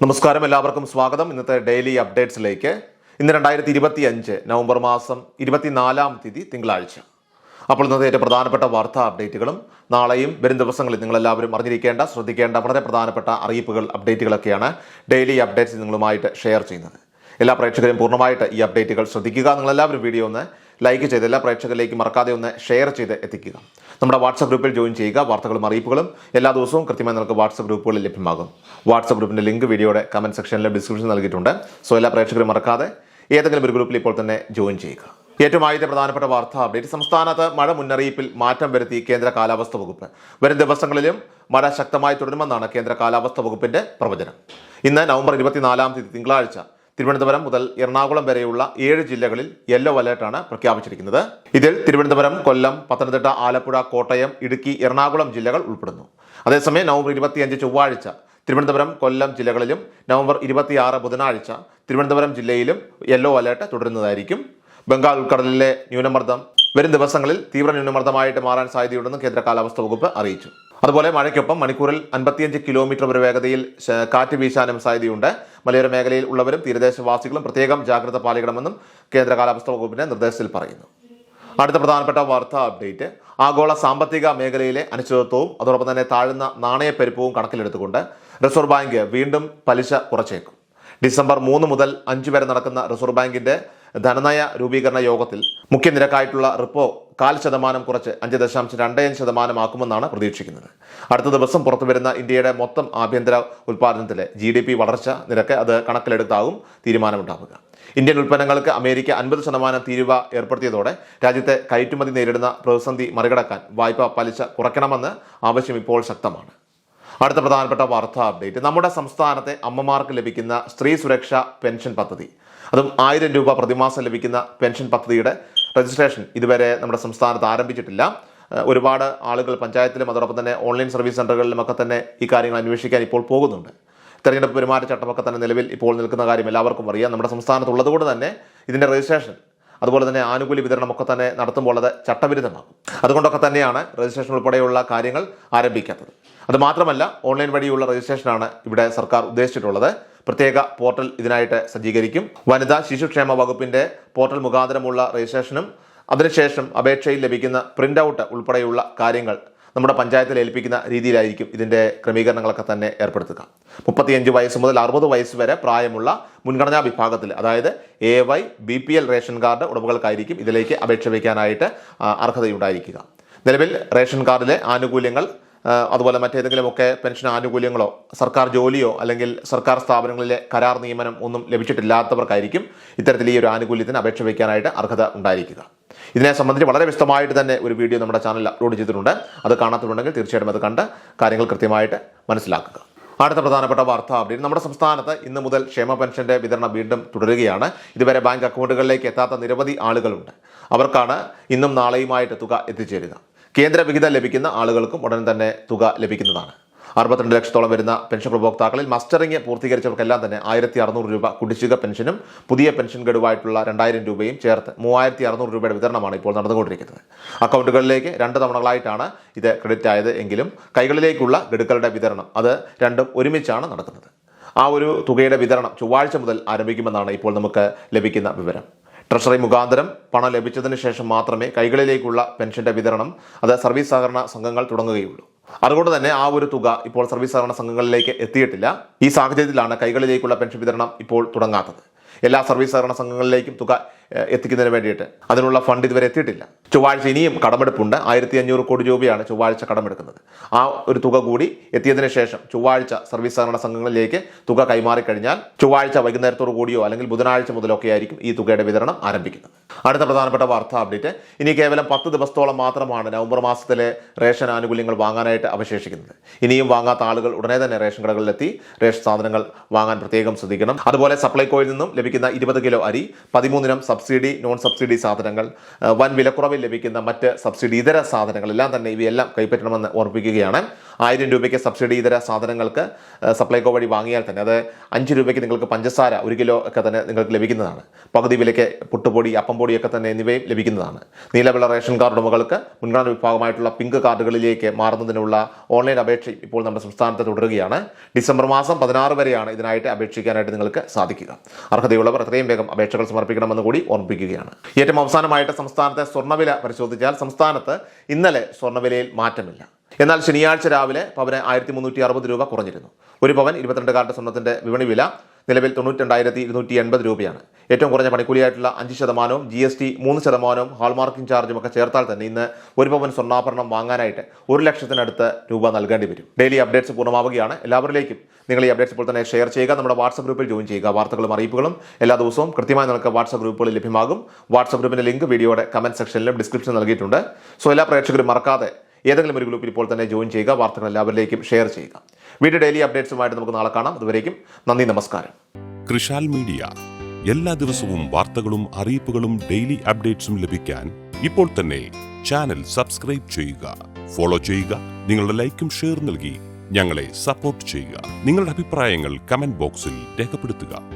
നമസ്കാരം. എല്ലാവർക്കും സ്വാഗതം. ഇന്നത്തെ ഡെയിലി അപ്ഡേറ്റ്സിലേക്ക്. ഇന്ന് രണ്ടായിരത്തി ഇരുപത്തി അഞ്ച് നവംബർ മാസം ഇരുപത്തിനാലാം തീയതി തിങ്കളാഴ്ച. അപ്പോൾ ഇന്നത്തെ ഏറ്റവും പ്രധാനപ്പെട്ട വാർത്താ അപ്ഡേറ്റുകളും നാളെയും വരും ദിവസങ്ങളിൽ നിങ്ങളെല്ലാവരും അറിഞ്ഞിരിക്കേണ്ട ശ്രദ്ധിക്കേണ്ട വളരെ പ്രധാനപ്പെട്ട അറിയിപ്പുകൾ അപ്ഡേറ്റുകളൊക്കെയാണ് ഡെയിലി അപ്ഡേറ്റ്സ് നിങ്ങളുമായിട്ട് ഷെയർ ചെയ്യുന്നത്. എല്ലാ പ്രേക്ഷകരും പൂർണമായിട്ട് ഈ അപ്ഡേറ്റുകൾ ശ്രദ്ധിക്കുക. നിങ്ങളെല്ലാവരും വീഡിയോ ഒന്ന് ലൈക്ക് ചെയ്ത് എല്ലാ പ്രേക്ഷകരിലേക്ക് മറക്കാതെ ഒന്ന് ഷെയർ ചെയ്ത് എത്തിക്കുക. നമ്മുടെ വാട്സപ്പ് ഗ്രൂപ്പിൽ ജോയിൻ ചെയ്യുക വാർത്തകളും അറിയിപ്പുകളും എല്ലാ ദിവസവും കൃത്യമായി നിങ്ങൾക്ക് വാട്സപ്പ് ഗ്രൂപ്പുകളിൽ ലഭ്യമാകും. വാട്സപ്പ് ഗ്രൂപ്പിന്റെ ലിങ്ക് വീഡിയോയുടെ കമന്റ് സെക്ഷനിലും ഡിസ്ക്രിപ്ഷൻ നൽകിയിട്ടുണ്ട്. സോ എല്ലാ പ്രേക്ഷകരും മറക്കാതെ ഏതെങ്കിലും ഒരു ഗ്രൂപ്പിൽ ഇപ്പോൾ തന്നെ ജോയിൻ ചെയ്യുക. ഏറ്റവും ആദ്യത്തെ പ്രധാനപ്പെട്ട വാർത്താ അപ്ഡേറ്റ് സംസ്ഥാനത്ത് മഴ മുന്നറിയിപ്പിൽ മാറ്റം വരുത്തി കേന്ദ്ര കാലാവസ്ഥ വകുപ്പ്. വരും ദിവസങ്ങളിലും മഴ ശക്തമായി തുടരുമെന്നാണ് കേന്ദ്ര കാലാവസ്ഥ വകുപ്പിന്റെ പ്രവചനം. ഇന്ന് നവംബർ ഇരുപത്തിനാലാം തീയതി തിങ്കളാഴ്ച തിരുവനന്തപുരം മുതൽ എറണാകുളം വരെയുള്ള ഏഴ് ജില്ലകളിൽ യെല്ലോ അലേർട്ടാണ് പ്രഖ്യാപിച്ചിരിക്കുന്നത്. ഇതിൽ തിരുവനന്തപുരം കൊല്ലം പത്തനംതിട്ട ആലപ്പുഴ കോട്ടയം ഇടുക്കി എറണാകുളം ജില്ലകൾ ഉൾപ്പെടുന്നു. അതേസമയം നവംബർ ഇരുപത്തിയഞ്ച് ചൊവ്വാഴ്ച തിരുവനന്തപുരം കൊല്ലം ജില്ലകളിലും നവംബർ ഇരുപത്തിയാറ് ബുധനാഴ്ച തിരുവനന്തപുരം ജില്ലയിലും യെല്ലോ അലേർട്ട് തുടരുന്നതായിരിക്കും. ബംഗാൾ ഉൾക്കടലിലെ ന്യൂനമർദ്ദം വരും ദിവസങ്ങളിൽ തീവ്ര ന്യൂനമർദ്ദമായിട്ട് മാറാൻ സാധ്യതയുണ്ടെന്ന് കേന്ദ്ര കാലാവസ്ഥാ വകുപ്പ് അറിയിച്ചു. അതുപോലെ മഴയ്ക്കൊപ്പം മണിക്കൂറിൽ അൻപത്തിയഞ്ച് കിലോമീറ്റർ വരെ വേഗതയിൽ കാറ്റ് വീശാനും സാധ്യതയുണ്ട്. മലയോര മേഖലയിൽ ഉള്ളവരും തീരദേശവാസികളും പ്രത്യേകം ജാഗ്രത പാലിക്കണമെന്നും കേന്ദ്ര കാലാവസ്ഥ വകുപ്പിന്റെ നിർദ്ദേശത്തിൽ പറയുന്നു. അടുത്ത പ്രധാനപ്പെട്ട വാർത്താ അപ്ഡേറ്റ്. ആഗോള സാമ്പത്തിക മേഖലയിലെ അനിശ്ചിതത്വവും അതോടൊപ്പം തന്നെ താഴ്ന്ന നാണയപ്പെരുപ്പവും കണക്കിലെടുത്തുകൊണ്ട് റിസർവ് ബാങ്ക് വീണ്ടും പലിശ കുറച്ചേക്കും. ഡിസംബർ മൂന്ന് മുതൽ അഞ്ച് വരെ നടക്കുന്ന റിസർവ് ബാങ്കിന്റെ ധനനയ രൂപീകരണ യോഗത്തിൽ മുഖ്യ നിരക്കായിട്ടുള്ള റിപ്പോ കാൽ ശതമാനം കുറച്ച് അഞ്ച് ദശാംശം രണ്ട് അഞ്ച് ശതമാനമാക്കുമെന്നാണ് പ്രതീക്ഷിക്കുന്നത്. അടുത്ത ദിവസം പുറത്തു വരുന്ന ഇന്ത്യയുടെ മൊത്തം ആഭ്യന്തര ഉൽപ്പാദനത്തിലെ ജി ഡി പി വളർച്ച നിരക്ക് അത് കണക്കിലെടുത്താകും തീരുമാനമുണ്ടാവുക. ഇന്ത്യൻ ഉൽപ്പന്നങ്ങൾക്ക് അമേരിക്ക അൻപത് ശതമാനം തീരുവ ഏർപ്പെടുത്തിയതോടെ രാജ്യത്തെ കയറ്റുമതി നേരിടുന്ന പ്രതിസന്ധി മറികടക്കാൻ വായ്പ പലിശ കുറയ്ക്കണമെന്ന് ആവശ്യം ഇപ്പോൾ ശക്തമാണ്. അടുത്ത പ്രധാനപ്പെട്ട വാർത്താ അപ്ഡേറ്റ്. നമ്മുടെ സംസ്ഥാനത്തെ അമ്മമാർക്ക് ലഭിക്കുന്ന സ്ത്രീ സുരക്ഷാ പെൻഷൻ പദ്ധതി. അതും ആയിരം രൂപ പ്രതിമാസം ലഭിക്കുന്ന പെൻഷൻ പദ്ധതിയുടെ രജിസ്ട്രേഷൻ ഇതുവരെ നമ്മുടെ സംസ്ഥാനത്ത് ആരംഭിച്ചിട്ടില്ല. ഒരുപാട് ആളുകൾ പഞ്ചായത്തിലും അതോടൊപ്പം തന്നെ ഓൺലൈൻ സർവീസ് സെന്ററുകളിലും ഒക്കെ തന്നെ ഈ കാര്യങ്ങൾ അന്വേഷിക്കാൻ ഇപ്പോൾ പോകുന്നുണ്ട്. തെരഞ്ഞെടുപ്പ് പെരുമാറ്റച്ചട്ടമൊക്കെ തന്നെ നിലവിൽ ഇപ്പോൾ നിൽക്കുന്ന കാര്യം എല്ലാവർക്കും അറിയാം. നമ്മുടെ സംസ്ഥാനത്തുള്ളത് തന്നെ ഇതിന്റെ രജിസ്ട്രേഷൻ അതുപോലെ തന്നെ ആനുകൂല്യ വിതരണം ഒക്കെ തന്നെ നടത്തുമ്പോൾ അത് ചട്ടവിരുദ്ധമാകും. അതുകൊണ്ടൊക്കെ തന്നെയാണ് രജിസ്ട്രേഷൻ ഉൾപ്പെടെയുള്ള കാര്യങ്ങൾ ആരംഭിക്കാത്തത്. അത് മാത്രമല്ല ഓൺലൈൻ വഴിയുള്ള രജിസ്ട്രേഷനാണ് ഇവിടെ സർക്കാർ ഉദ്ദേശിച്ചിട്ടുള്ളത്. പ്രത്യേക പോർട്ടൽ ഇതിനായിട്ട് സജ്ജീകരിക്കും. വനിതാ ശിശുക്ഷേമ വകുപ്പിന്റെ പോർട്ടൽ മുഖാന്തരമുള്ള രജിസ്ട്രേഷനും അതിനുശേഷം അപേക്ഷയിൽ ലഭിക്കുന്ന പ്രിന്റ് ഔട്ട് ഉൾപ്പെടെയുള്ള കാര്യങ്ങൾ നമ്മുടെ പഞ്ചായത്തിൽ ഏൽപ്പിക്കുന്ന രീതിയിലായിരിക്കും ഇതിന്റെ ക്രമീകരണങ്ങളൊക്കെ തന്നെ ഏർപ്പെടുത്തുക. മുപ്പത്തിയഞ്ച് വയസ്സ് മുതൽ അറുപത് വയസ്സ് വരെ പ്രായമുള്ള മുൻഗണനാ വിഭാഗത്തിൽ അതായത് A Y B P L ration card ഉടമകൾക്കായിരിക്കും ഇതിലേക്ക് അപേക്ഷ വയ്ക്കാനായിട്ട് അർഹതയുണ്ടായിരിക്കുക. നിലവിൽ റേഷൻ കാർഡിലെ ആനുകൂല്യങ്ങൾ അതുപോലെ മറ്റേതെങ്കിലുമൊക്കെ പെൻഷൻ ആനുകൂല്യങ്ങളോ സർക്കാർ ജോലിയോ അല്ലെങ്കിൽ സർക്കാർ സ്ഥാപനങ്ങളിലെ കരാർ നിയമനം ഒന്നും ലഭിച്ചിട്ടില്ലാത്തവർക്കായിരിക്കും ഇത്തരത്തിൽ ഈ ഒരു ആനുകൂല്യത്തിന് അപേക്ഷ വയ്ക്കാനായിട്ട് അർഹത ഉണ്ടായിരിക്കുക. ഇതിനെ സംബന്ധിച്ച് വളരെ വിശദമായിട്ട് തന്നെ ഒരു വീഡിയോ നമ്മുടെ ചാനലിൽ അപ്ലോഡ് ചെയ്തിട്ടുണ്ട്. അത് കാണാത്തുണ്ടെങ്കിൽ തീർച്ചയായിട്ടും അത് കണ്ട് കാര്യങ്ങൾ കൃത്യമായിട്ട് മനസ്സിലാക്കുക. അടുത്ത പ്രധാനപ്പെട്ട വാർത്ത അപ്ഡേറ്റ് നമ്മുടെ സംസ്ഥാനത്ത് ഇന്ന് മുതൽ ക്ഷേമ പെൻഷന്റെ വിതരണം വീണ്ടും തുടരുകയാണ്. ഇതുവരെ ബാങ്ക് അക്കൗണ്ടുകളിലേക്ക് എത്താത്ത നിരവധി ആളുകളുണ്ട്. അവർക്കാണ് ഇന്നും നാളെയുമായിട്ട് തുക എത്തിച്ചേരുക കേന്ദ്ര വിഹിതം ലഭിക്കുന്ന ആളുകൾക്കും ഉടൻ തന്നെ തുക ലഭിക്കുന്നതാണ്. അറുപത്തിരണ്ട് ലക്ഷത്തോളം വരുന്ന പെൻഷൻ ഉപഭോക്താക്കളിൽ മസ്റ്ററിംഗ് പൂർത്തീകരിച്ചവർക്കെല്ലാം തന്നെ ആയിരത്തി അറുന്നൂറ് രൂപ കുടിശ്ശിക പെൻഷനും പുതിയ പെൻഷൻ ഗഡുവായിട്ടുള്ള രണ്ടായിരം രൂപയും ചേർത്ത് മൂവായിരത്തി അറുന്നൂറ് രൂപയുടെ വിതരണമാണ് ഇപ്പോൾ നടന്നുകൊണ്ടിരിക്കുന്നത്. അക്കൗണ്ടുകളിലേക്ക് രണ്ട് തവണകളായിട്ടാണ് ഇത് ക്രെഡിറ്റ് ആയത് എങ്കിലും കൈകളിലേക്കുള്ള ഗഡുക്കളുടെ വിതരണം അത് രണ്ടും ഒരുമിച്ചാണ് നടക്കുന്നത്. ആ ഒരു തുകയുടെ വിതരണം ചൊവ്വാഴ്ച മുതൽ ആരംഭിക്കുമെന്നാണ് ഇപ്പോൾ നമുക്ക് ലഭിക്കുന്ന വിവരം. ട്രഷറി മുഖാന്തരം പണം ലഭിച്ചതിന് ശേഷം മാത്രമേ കൈകളിലേക്കുള്ള പെൻഷന്റെ വിതരണം അത് സർവീസ് സഹകരണ സംഘങ്ങൾ തുടങ്ങുകയുള്ളൂ. അതുകൊണ്ട് തന്നെ ആ ഒരു തുക ഇപ്പോൾ സർവീസ് സഹകരണ സംഘങ്ങളിലേക്ക് എത്തിയിട്ടില്ല. ഈ സാഹചര്യത്തിലാണ് കൈകളിലേക്കുള്ള പെൻഷൻ വിതരണം ഇപ്പോൾ തുടങ്ങാത്തത്. എല്ലാ സർവീസ് സഹകരണ സംഘങ്ങളിലേക്കും തുക എത്തിക്കുന്നതിന് വേണ്ടിയിട്ട്. അതിനുള്ള ഫണ്ട് ഇതുവരെ എത്തിയിട്ടില്ല. ചൊവ്വാഴ്ച ഇനിയും കടമെടുപ്പുണ്ട്. ആയിരത്തി അഞ്ഞൂറ് കോടി രൂപയാണ് ചൊവ്വാഴ്ച കടമെടുക്കുന്നത്. ആ ഒരു തുക കൂടി എത്തിയതിനു ശേഷം ചൊവ്വാഴ്ച സർവീസ് സഹകരണ സംഘങ്ങളിലേക്ക് തുക കൈമാറിക്കഴിഞ്ഞാൽ ചൊവ്വാഴ്ച വൈകുന്നേരത്തോടു കൂടിയോ അല്ലെങ്കിൽ ബുധനാഴ്ച മുതലൊക്കെ ആയിരിക്കും ഈ തുകയുടെ വിതരണം ആരംഭിക്കുന്നത്. അടുത്ത പ്രധാനപ്പെട്ട വാർത്താ അപ്ഡേറ്റ്. ഇനി കേവലം പത്ത് ദിവസത്തോളം മാത്രമാണ് നവംബർ മാസത്തിലെ റേഷൻ ആനുകൂല്യങ്ങൾ വാങ്ങാനായിട്ട് അവശേഷിക്കുന്നത്. ഇനിയും വാങ്ങാത്ത ആളുകൾ ഉടനെ തന്നെ റേഷൻ കടകളിലെത്തി റേഷൻ സാധനങ്ങൾ വാങ്ങാൻ പ്രത്യേകം ശ്രദ്ധിക്കണം. അതുപോലെ സപ്ലൈകോയിൽ നിന്നും ലഭിക്കുന്ന ഇരുപത് കിലോ അരി പതിമൂന്നിനം സബ്സിഡി നോൺ സബ്സിഡി സാധനങ്ങൾ വൻ വിലക്കുറവിൽ ലഭിക്കുന്ന മറ്റ് സബ്സിഡി ഇതര സാധനങ്ങൾ എല്ലാം തന്നെ ഇവയെല്ലാം കൈപ്പറ്റണമെന്ന് ഓർമ്മിപ്പിക്കുകയാണ് ആയിരം രൂപയ്ക്ക് സബ്സിഡി ഇതര സാധനങ്ങൾക്ക് സപ്ലൈകോ വഴി വാങ്ങിയാൽ തന്നെ അത് അഞ്ച് രൂപയ്ക്ക് നിങ്ങൾക്ക് പഞ്ചസാര ഒരു കിലോ ഒക്കെ തന്നെ നിങ്ങൾക്ക് ലഭിക്കുന്നതാണ്. പകുതി വിലയ്ക്ക് പുട്ടുപൊടി അപ്പം പൊടിയൊക്കെ തന്നെ എന്നിവയും ലഭിക്കുന്നതാണ്. നീലവിള റേഷൻ കാർഡ് ഉടമകൾക്ക് മുൻഗണന വിഭാഗമായിട്ടുള്ള പിങ്ക് കാർഡുകളിലേക്ക് മാറുന്നതിനുള്ള ഓൺലൈൻ അപേക്ഷ ഇപ്പോൾ നമ്മുടെ സംസ്ഥാനത്ത് തുടരുകയാണ്. ഡിസംബർ മാസം പതിനാറ് വരെയാണ് ഇതിനായിട്ട് അപേക്ഷിക്കാനായിട്ട് നിങ്ങൾക്ക് സാധിക്കുക. അർഹതയുള്ളവർ എത്രയും വേഗം അപേക്ഷകൾ സമർപ്പിക്കണമെന്ന് കൂടി ഓർമ്മിപ്പിക്കുകയാണ്. ഏറ്റവും അവസാനമായിട്ട് സംസ്ഥാനത്തെ സ്വർണവില പരിശോധിച്ചാൽ സംസ്ഥാനത്ത് ഇന്നലെ സ്വർണവിലയിൽ മാറ്റമില്ല. എന്നാൽ ശനിയാഴ്ച രാവിലെ പവന് ആയിരത്തി മുന്നൂറ്റി അറുപത് രൂപ കുറഞ്ഞിരുന്നു. ഒരു പവൻ ഇരുപത്തിരണ്ട് കാരറ്റ് സ്വർണത്തിന്റെ വിപണി വില നിലവിൽ തൊണ്ണൂറ്റിരണ്ടായിരത്തി ഇരുന്നൂറ്റി എൺപത് രൂപയാണ്. ഏറ്റവും കുറഞ്ഞ പണിക്കൂലിയായിട്ടുള്ള അഞ്ച് ശതമാനവും ജി എസ് ടി മൂന്ന് ശതമാനവും ഹാൾമാർക്കിംഗ് ചാർജും ഒക്കെ ചേർത്താൽ തന്നെ ഇന്ന് ഒരു പവൻ സ്വർണാഭരണം വാങ്ങാനായിട്ട് ഒരു ലക്ഷത്തിനടുത്ത് രൂപ നൽകേണ്ടി വരും. ഡെയിലി അപ്ഡേറ്റ്സ് പൂർണമാവുകയാണ്. എല്ലാവരിലേക്കും നിങ്ങൾ ഈ അപ്ഡേറ്റ്സ് ഇപ്പോൾ തന്നെ ഷെയർ ചെയ്യുക. നമ്മുടെ വാട്സ്ആപ്പ് ഗ്രൂപ്പിൽ ജോയിൻ ചെയ്യുക. വാർത്തകളും അറിയിപ്പുകളും എല്ലാ ദിവസവും കൃത്യമായി നിങ്ങൾക്ക് വാട്സ്ആപ്പ് ഗ്രൂപ്പുകളിൽ ലഭ്യമാകും. വാട്സ്ആപ്പ് ഗ്രൂപ്പിന്റെ ലിങ്ക് വീഡിയോയുടെ കമന്റ് സെക്ഷനിലും ഡിസ്ക്രിപ്ഷൻ നൽകിയിട്ടുണ്ട്. സോ എല്ലാ പ്രേക്ഷകരും മറക്കാതെ ഏതെങ്കിലും ഒരു ഗ്രൂപ്പിൽ ഇപ്പോൾ തന്നെ ജോയിൻ ചെയ്യുക വാർത്തകൾ എല്ലാവരിലേക്കും ഷെയർ ചെയ്യുക. വീഡിയോ ഡെയിലി അപ്ഡേറ്റ്സുമായിട്ട് നമുക്ക് നാളെ കാണാം. അതുവരേക്കും നന്ദി നമസ്കാരം. കൃഷാൽ മീഡിയ. എല്ലാ ദിവസവും വാർത്തകളും അറിയിപ്പുകളും ഡെയിലി അപ്ഡേറ്റ്സും ലഭിക്കാൻ ഇപ്പോൾ തന്നെ ചാനൽ സബ്സ്ക്രൈബ് ചെയ്യുക. ഫോളോ ചെയ്യുക നിങ്ങളുടെ ലൈക്കും ഷെയർ നൽകി ഞങ്ങളെ സപ്പോർട്ട് ചെയ്യുക. നിങ്ങളുടെ അഭിപ്രായങ്ങൾ കമന്റ് ബോക്സിൽ രേഖപ്പെടുത്തുക.